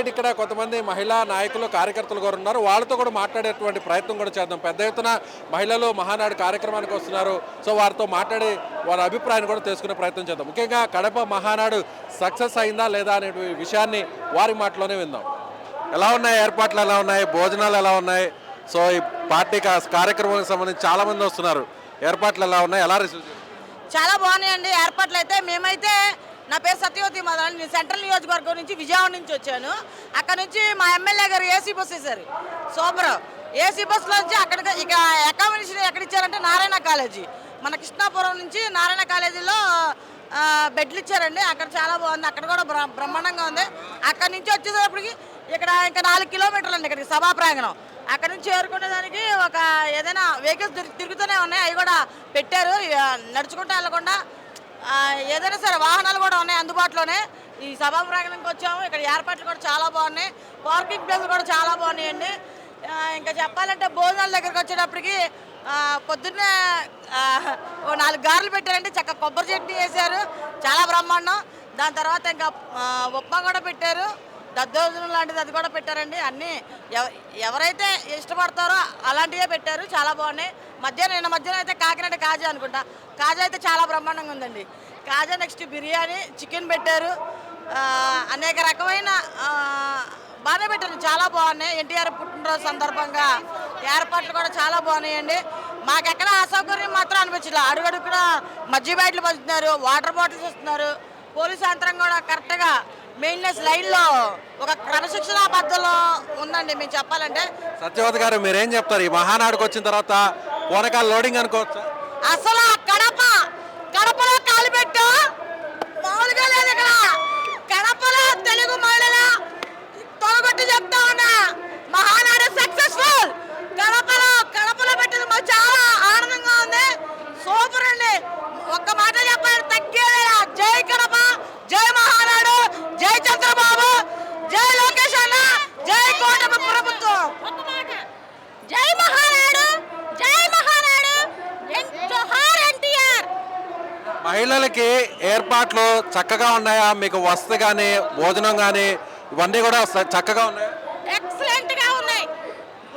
Right ఇక్కడ కొంతమంది మహిళా నాయకులు కార్యకర్తలు కూడా ఉన్నారు. వాళ్ళతో కూడా మాట్లాడేటువంటి ప్రయత్నం కూడా చేద్దాం. పెద్ద ఎత్తున మహిళలు మహానాడు కార్యక్రమానికి వస్తున్నారు. సో వారితో మాట్లాడి వారి అభిప్రాయాన్ని కూడా తెలుసుకునే ప్రయత్నం చేద్దాం. ముఖ్యంగా కడప మహానాడు సక్సెస్ అయిందా లేదా అనే విషయాన్ని వారి మాటలోనే విందాం. ఎలా ఉన్నాయి? ఏర్పాట్లు ఎలా ఉన్నాయి? భోజనాలు ఎలా ఉన్నాయి? సో ఈ పార్టీ కార్యక్రమానికి సంబంధించి చాలా మంది వస్తున్నారు. ఏర్పాట్లు ఎలా ఉన్నాయి? ఎలా రిసీవ్ చేస్తారు? చాలా బాగున్నాయండి. ఏర్పాట్లు అయితే మేమైతే నా పేరు సత్యవతి మదన్ నేను సెంట్రల్ నియోజకవర్గం నుంచి విజయవాడ నుంచి వచ్చాను. అక్కడ నుంచి మా ఎమ్మెల్యే గారు ఏసీ బస్ వేశారు? సూపర్ ఏసీ బస్సులో నుంచి అక్కడికి ఇక అకామిడేషన్ ఎక్కడ ఇచ్చారంటే నారాయణ కాలేజీ. మన కృష్ణాపురం నుంచి నారాయణ కాలేజీలో బెడ్లు ఇచ్చారండి. అక్కడ చాలా బాగుంది. అక్కడ కూడా బ్రహ్మాండంగా ఉంది. అక్కడ నుంచి వచ్చేటప్పటికి ఇక్కడ ఇంకా నాలుగు కిలోమీటర్లు అండి ఇక్కడికి సభా ప్రాంగణం. అక్కడ నుంచి చేరుకునేదానికి ఒక ఏదైనా వెహికల్స్ తిరుగుతూనే ఉన్నాయి. అవి కూడా పెట్టారు. నడుచుకుంటూ వెళ్ళకుండా ఏదైనా సరే వాహనాలు కూడా ఉన్నాయి అందుబాటులోనే. ఈ సభా ప్రాంగణంకి వచ్చాము ఇక్కడ ఏర్పాట్లు కూడా చాలా బాగున్నాయి. పార్కింగ్ ప్లేస్ కూడా చాలా బాగున్నాయండి. ఇంకా చెప్పాలంటే భోజనాల దగ్గరికి వచ్చేటప్పటికి పొద్దున్నే ఓ నాలుగు గారెలు పెట్టారండి. చక్క కొబ్బరి చట్నీ వేశారు చాలా బ్రహ్మాండం. దాని తర్వాత ఇంకా ఉప్మా కూడా పెట్టారు. దద్దోజనం లాంటిది అది కూడా పెట్టారండి. అన్నీ ఎవ- ఎవరైతే ఇష్టపడతారో అలాంటివే పెట్టారు. చాలా బాగున్నాయి. మధ్యాహ్నం నిన్న మధ్యాహ్నం అయితే కాకినాడ కాజా అనుకుంటా. కాజా అయితే చాలా బ్రహ్మాండంగా ఉందండి. కాజా నెక్స్ట్ బిర్యానీ చికెన్ పెట్టారు. అనేక రకమైన బాగానే పెట్టారు. చాలా బాగున్నాయి. ఎన్టీఆర్ పుట్టినరోజు సందర్భంగా ఏర్పాట్లు కూడా చాలా బాగున్నాయండి. మాకెక్కడ అసౌకర్యం మాత్రం అనిపించలేదు అడుగడుగున మజ్జి బ్యాట్లు పంచుతున్నారు వాటర్ బాటిల్స్ ఇస్తున్నారు. పోలీస్ యంత్రం కూడా కరెక్ట్గా మెయిన్నెస్ లైన్లో ఒక క్రమశిక్షణ పద్ధతిలో ఉందండి. మేము చెప్పాలంటే సత్యవతి గారు మీరేం చెప్తారు? ఈ మహానాడుకు వచ్చిన తర్వాత పూనకాల లోడింగ్ అనుకోవచ్చా? అసలు కడప కడపలో కాలు పెట్టు మామూలుగా లేదు ఇక్కడ కడపలో తెలుగు మహిళల తొలగొట్టి చెప్తా ఉన్నా మహానాడు సక్సెస్ఫుల్ కడపలో కడపలో పెట్టింది మాకు చాలా ఆనందంగా ఉంది సూపర్ అండి ఒక్క మాట చెప్పాలి తగ్గేదేలా జై కడప జై మహానాడు జై చంద్రబాబు జై లోకేష్ అన్న జై కోటమి ప్రభుత్వం జై మహానాడు జై మహానాడు జోహార్ ఎన్టీఆర్ మహిళలకి ఏర్పాట్లు చక్కగా ఉన్నాయా? మీకు వసతి కానీ భోజనం కానీ ఇవన్నీ కూడా చక్కగా ఉన్నాయా ఎక్సలెంట్గా ఉన్నాయి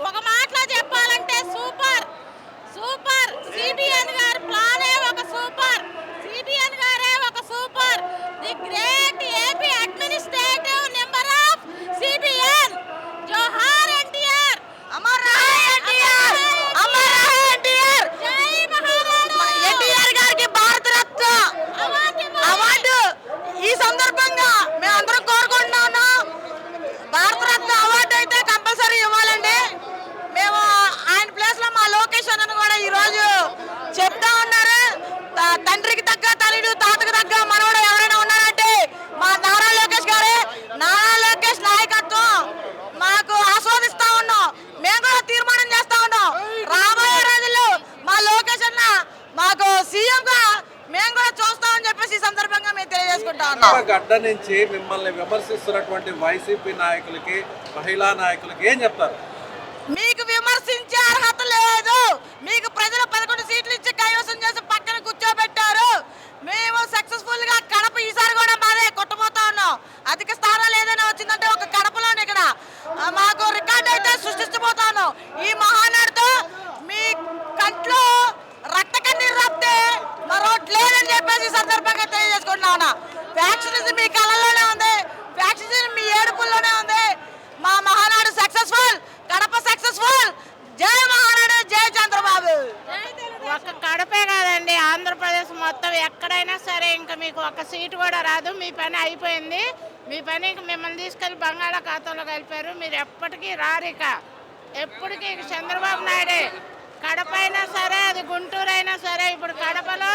ఒక మాటలో చెప్పాలంటే సూపర్ సూపర్ సిబిఎన్ గారి ప్లానే ఒక సూపర్ సిబిఎన్ గారే ఒక super the great AP administrative number of CBN Johar NTR అమర్ రహే ఎన్టీఆర్ అమర్ రహే ఎన్టీఆర్ జై మహారాణా ఎన్టీఆర్ గారికి భారత రత్న అవార్డు ఈ సందర్భంగా మేము అందరం కోరుకుంటున్నాము గడ్డ నుంచి మిమ్మల్ని విమర్శిస్తున్నటువంటి వైసీపీ నాయకులకి మహిళా నాయకులకి ఏం చెప్తారు? మీకు విమర్శించే అర్హత లేదు. మీకు ప్రజలు పదకొండు సీట్లు ఇచ్చి కైవసం చేసి పక్కన కూర్చోబెట్టారు మేము సక్సెస్ఫుల్గా కడప ఈసారి కూడా మాదే కొట్టబోతా ఉన్నాం అధిక స్థానాలు ఏదైనా వచ్చిందంటే ఒక కడపలోనే ఇక్కడ ఆ, మాకు రికార్డ్ అయితే సృష్టించబోతా ఉన్నాం ఈ మహానాడుతో మీ కంట్లో రక్త కన్నీరు రప్తే మరొకటి లేదని చెప్పేసి ఈ సందర్భంగా తెలియజేసుకుంటున్నా ఉన్నా వ్యాక్సినేషన్ మీ కళ్ళలోనే ఉంది వ్యాక్సినేషన్ మీ ఏడుపుల్లోనే ఉంది మా మహానాడు సక్సెస్ఫుల్ కడప సక్సెస్ఫుల్ జై మహానాడు జై చంద్రబాబు ఒక్క కడపే కాదండి ఆంధ్రప్రదేశ్ మొత్తం ఎక్కడైనా సరే ఇంకా మీకు ఒక సీటు కూడా రాదు. మీ పని అయిపోయింది. మీ పని మిమ్మల్ని తీసుకెళ్ళి బంగాళాఖాతంలో కలిపారు. మీరు ఎప్పటికీ రారిక ఎప్పటికీ చంద్రబాబు నాయుడే. కడప అయినా సరే అది గుంటూరు అయినా సరే ఇప్పుడు కడపలో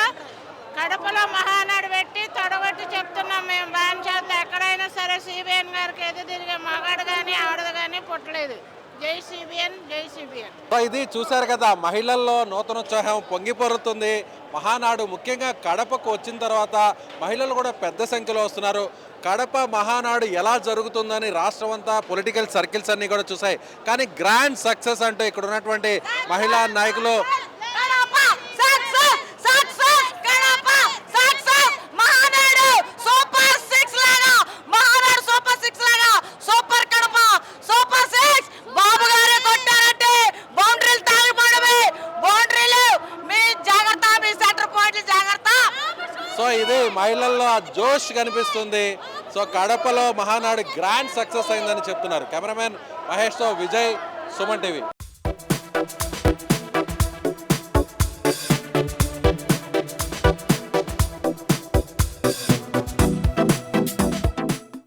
కడపలో మహానాడు పెట్టి తొడగొట్టి చెప్తున్నాం మేము. బ్యాన్ ఎక్కడైనా సరే సిబిఎన్ గారికి ఎదురు తిరిగే మగాడు కానీ ఆడదు కానీ పుట్టలేదు. జై సిబిఎన్ జై సిబిఎన్. ఇది చూశారు కదా మహిళల్లో నూతనోత్సాహం పొంగిపొరుతుంది. మహానాడు ముఖ్యంగా కడపకు వచ్చిన తర్వాత మహిళలు కూడా పెద్ద సంఖ్యలో వస్తున్నారు. కడప మహానాడు ఎలా జరుగుతుందని రాష్ట్రం అంతా పొలిటికల్ సర్కిల్స్ అన్నీ కూడా చూసాయి కానీ గ్రాండ్ సక్సెస్ అంటే ఇక్కడ ఉన్నటువంటి మహిళా నాయకులు Kadapa success success Kadapa success Mahanadu super six లాగా మహానాడు సూపర్ సిక్స్ లాగా super Kadapa super six Babu గారే కొట్టారంటే బౌండరీలు తాగిపోవడమే బౌండరీలు మీ జాగ్రత్త మీ సెంటర్ పాయింట్లు జాగ్రత్త సో ఇది మహిళల్లో ఆ జోష్ కనిపిస్తుంది. సో కడపలో మహానాడు గ్రాండ్ సక్సెస్ అయిందని చెప్తున్నారు. కెమెరామెన్ మహేష్తో విజయ్ సుమన్ టీవీ.